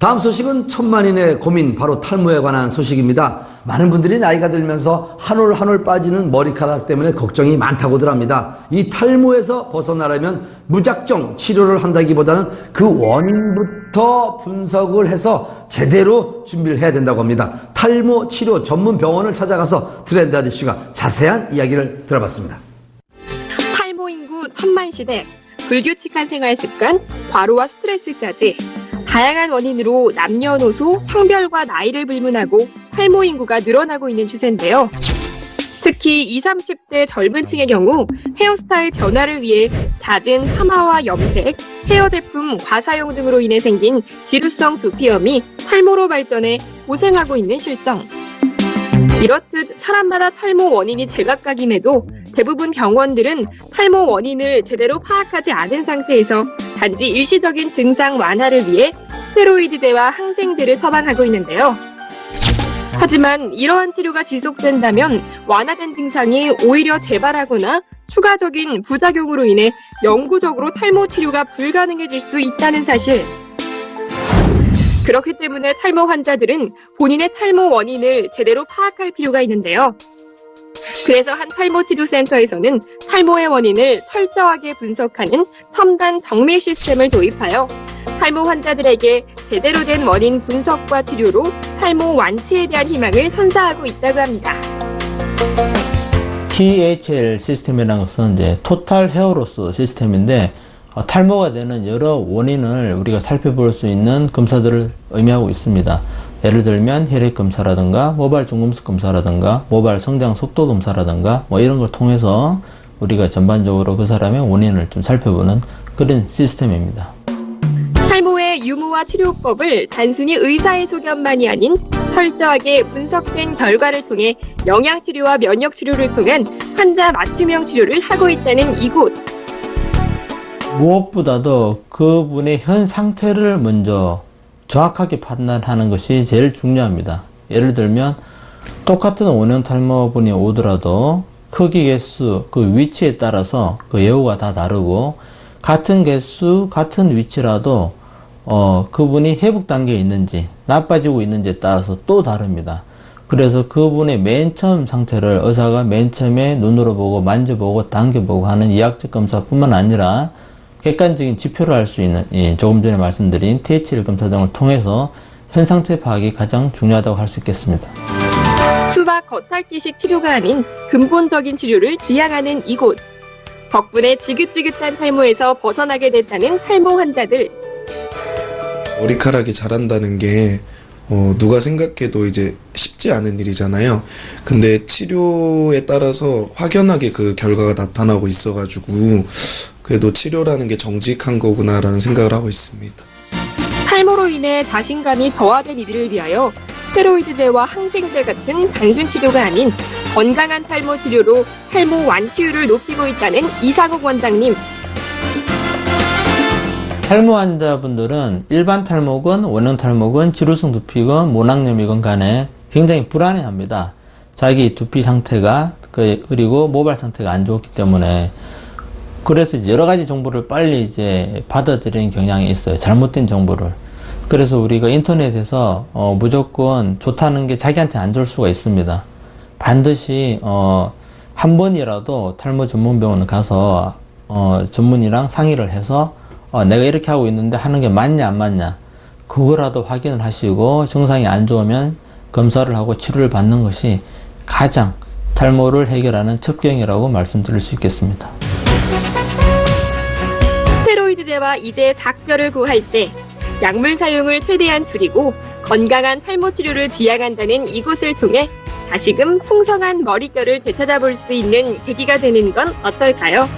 다음 소식은 천만인의 고민, 바로 탈모에 관한 소식입니다. 많은 분들이 나이가 들면서 한 올 한 올 빠지는 머리카락 때문에 걱정이 많다고들 합니다. 이 탈모에서 벗어나려면 무작정 치료를 한다기보다는 그 원인부터 분석을 해서 제대로 준비를 해야 된다고 합니다. 탈모 치료 전문 병원을 찾아가서 트렌드 아저씨가 자세한 이야기를 들어봤습니다. 탈모 인구 천만 시대, 불규칙한 생활 습관, 과로와 스트레스까지 다양한 원인으로 남녀노소, 성별과 나이를 불문하고 탈모 인구가 늘어나고 있는 추세인데요. 특히 20, 30대 젊은 층의 경우 헤어스타일 변화를 위해 잦은 파마와 염색, 헤어 제품 과사용 등으로 인해 생긴 지루성 두피염이 탈모로 발전해 고생하고 있는 실정. 이렇듯 사람마다 탈모 원인이 제각각임에도 대부분 병원들은 탈모 원인을 제대로 파악하지 않은 상태에서 단지 일시적인 증상 완화를 위해 스테로이드제와 항생제를 처방하고 있는데요. 하지만 이러한 치료가 지속된다면 완화된 증상이 오히려 재발하거나 추가적인 부작용으로 인해 영구적으로 탈모 치료가 불가능해질 수 있다는 사실. 그렇기 때문에 탈모 환자들은 본인의 탈모 원인을 제대로 파악할 필요가 있는데요. 그래서 한 탈모 치료센터에서는 탈모의 원인을 철저하게 분석하는 첨단 정밀 시스템을 도입하여 탈모 환자들에게 제대로 된 원인 분석과 치료로 탈모 완치에 대한 희망을 선사하고 있다고 합니다. THL 시스템이라는 것은 이제 토탈 헤어로스 시스템인데 어, 탈모가 되는 여러 원인을 우리가 살펴볼 수 있는 검사들을 의미하고 있습니다. 예를 들면 혈액 검사라든가 모발 중금속 검사라든가 모발 성장 속도 검사라든가 뭐 이런 걸 통해서 우리가 전반적으로 그 사람의 원인을 좀 살펴보는 그런 시스템입니다. 탈모의 유무와 치료법을 단순히 의사의 소견만이 아닌 철저하게 분석된 결과를 통해 영양치료와 면역치료를 통한 환자 맞춤형 치료를 하고 있다는 이곳. 무엇보다도 그분의 현 상태를 먼저 정확하게 판단하는 것이 제일 중요합니다. 예를 들면 똑같은 원형 탈모분이 오더라도 크기 개수, 그 위치에 따라서 그 예후가 다 다르고 같은 개수, 같은 위치라도 어, 그분이 회복 단계에 있는지 나빠지고 있는지에 따라서 또 다릅니다. 그래서 그분의 맨 처음 상태를 의사가 맨 처음에 눈으로 보고 만져보고 당겨보고 하는 이학적 검사뿐만 아니라 객관적인 지표를 할수 있는 예, 조금 전에 말씀드린 THL 검사 등을 통해서 현 상태 파악이 가장 중요하다고 할 수 있겠습니다. 수박 겉핥기식 치료가 아닌 근본적인 치료를 지향하는 이곳. 덕분에 지긋지긋한 탈모에서 벗어나게 됐다는 탈모 환자들. 머리카락이 자란다는 게 어, 누가 생각해도 이제 쉽지 않은 일이잖아요. 근데 치료에 따라서 확연하게 그 결과가 나타나고 있어가지고 그래도 치료라는 게 정직한 거구나라는 생각을 하고 있습니다. 탈모로 인해 자신감이 더화된 이들을 위하여 스테로이드제와 항생제 같은 단순 치료가 아닌 건강한 탈모 치료로 탈모 완치율을 높이고 있다는 이상욱 원장님. 탈모 환자분들은 일반 탈모건, 원형 탈모건, 지루성 두피건, 모낭염이건 간에 굉장히 불안해합니다. 자기 두피 상태가 그- 그리고 모발 상태가 안 좋기 때문에 그래서 여러 가지 정보를 빨리 이제 받아들이는 경향이 있어요. 잘못된 정보를. 그래서 우리가 인터넷에서 어, 무조건 좋다는 게 자기한테 안 좋을 수가 있습니다. 반드시 어, 한 번이라도 탈모 전문 병원을 가서 어, 전문의랑 상의를 해서 어, 내가 이렇게 하고 있는데 하는 게 맞냐 안 맞냐 그거라도 확인을 하시고 증상이 안 좋으면 검사를 하고 치료를 받는 것이 가장 탈모를 해결하는 첩경이라고 말씀드릴 수 있겠습니다. 스테로이드제와 이제 작별을 구할 때 약물 사용을 최대한 줄이고 건강한 탈모 치료를 지향한다는 이곳을 통해 다시금 풍성한 머릿결을 되찾아볼 수 있는 계기가 되는 건 어떨까요?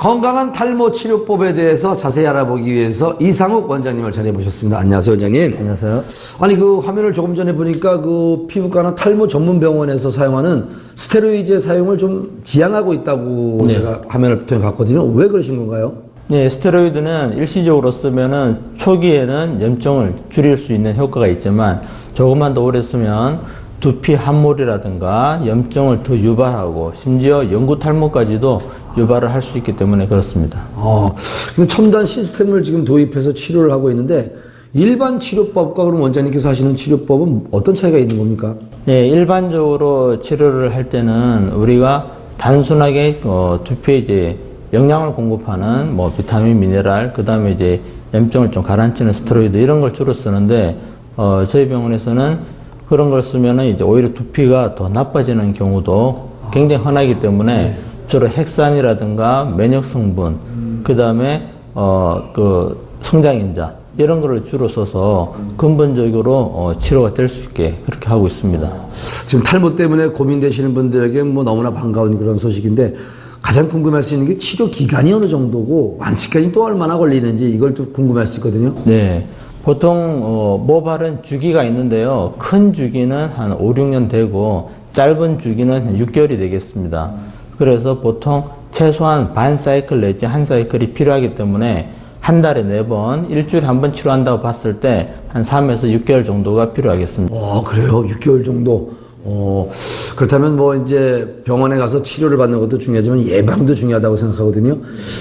건강한 탈모 치료법에 대해서 자세히 알아보기 위해서 이상욱 원장님을 자리해 모셨습니다. 안녕하세요, 원장님. 안녕하세요. 아니 그 화면을 조금 전에 보니까 그 피부과나 탈모 전문 병원에서 사용하는 스테로이드 사용을 좀 지양하고 있다고 네. 제가 화면을 통해 봤거든요. 왜 그러신 건가요? 네, 스테로이드는 일시적으로 쓰면은 초기에는 염증을 줄일 수 있는 효과가 있지만 조금만 더 오래 쓰면 두피 함몰이라든가 염증을 더 유발하고 심지어 영구 탈모까지도 유발을 할 수 있기 때문에 그렇습니다. 어, 근데 첨단 시스템을 지금 도입해서 치료를 하고 있는데 일반 치료법과 그럼 원장님께서 하시는 치료법은 어떤 차이가 있는 겁니까? 예, 일반적으로 치료를 할 때는 우리가 단순하게 어, 두피에 이제 영양을 공급하는 뭐 비타민, 미네랄, 그 다음에 이제 염증을 좀 가라앉히는 스테로이드 이런 걸 주로 쓰는데 어, 저희 병원에서는 그런 걸 쓰면은 이제 오히려 두피가 더 나빠지는 경우도 굉장히 흔하기 때문에 주로 핵산이라든가 면역 성분, 그 다음에 어, 그 성장인자 이런 거를 주로 써서 근본적으로 어, 치료가 될 수 있게 그렇게 하고 있습니다. 지금 탈모 때문에 고민되시는 분들에게 뭐 너무나 반가운 그런 소식인데 가장 궁금할 수 있는 게 치료 기간이 어느 정도고 완치까지 또 얼마나 걸리는지 이걸 또 궁금할 수 있거든요. 네. 보통 어, 모발은 주기가 있는데요. 큰 주기는 한 5, 6년 되고 짧은 주기는 한 6개월이 되겠습니다. 그래서 보통 최소한 반 사이클 내지 한 사이클이 필요하기 때문에 한 달에 네 번, 일주일에 한 번 치료한다고 봤을 때 한 3에서 6개월 정도가 필요하겠습니다. 와, 그래요? 6개월 정도. 어, 그렇다면 뭐 이제 병원에 가서 치료를 받는 것도 중요하지만 예방도 중요하다고 생각하거든요.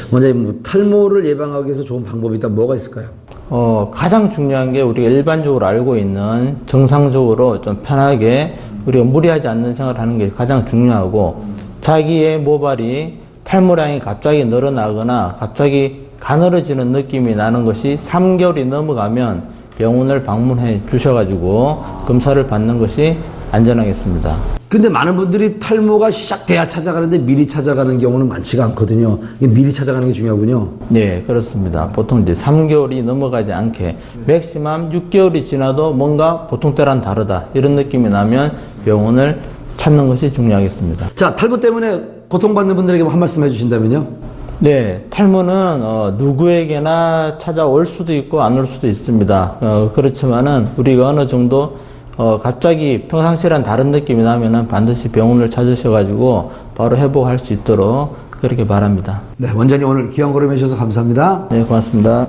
먼저 뭐 탈모를 예방하기 위해서 좋은 방법이 있다면 뭐가 있을까요? 어, 가장 중요한 게 우리가 일반적으로 알고 있는 정상적으로 좀 편하게 우리가 무리하지 않는 생활을 하는 게 가장 중요하고 자기의 모발이 탈모량이 갑자기 늘어나거나 갑자기 가늘어지는 느낌이 나는 것이 3개월이 넘어가면 병원을 방문해 주셔가지고 검사를 받는 것이 안전하겠습니다. 근데 많은 분들이 탈모가 시작돼야 찾아가는데 미리 찾아가는 경우는 많지가 않거든요. 미리 찾아가는 게 중요하군요. 네, 그렇습니다. 보통 이제 3개월이 넘어가지 않게 맥시멈 6개월이 지나도 뭔가 보통 때랑 다르다 이런 느낌이 나면 병원을 찾는 것이 중요하겠습니다. 자, 탈모 때문에 고통받는 분들에게 한 말씀 해주신다면요? 네, 탈모는 어, 누구에게나 찾아올 수도 있고 안 올 수도 있습니다. 어, 그렇지만은 우리가 어느 정도 어, 갑자기 평상시랑 다른 느낌이 나면은 반드시 병원을 찾으셔가지고 바로 회복할 수 있도록 그렇게 바랍니다. 네, 원장님 오늘 귀한 걸음 해주셔서 감사합니다. 네, 고맙습니다.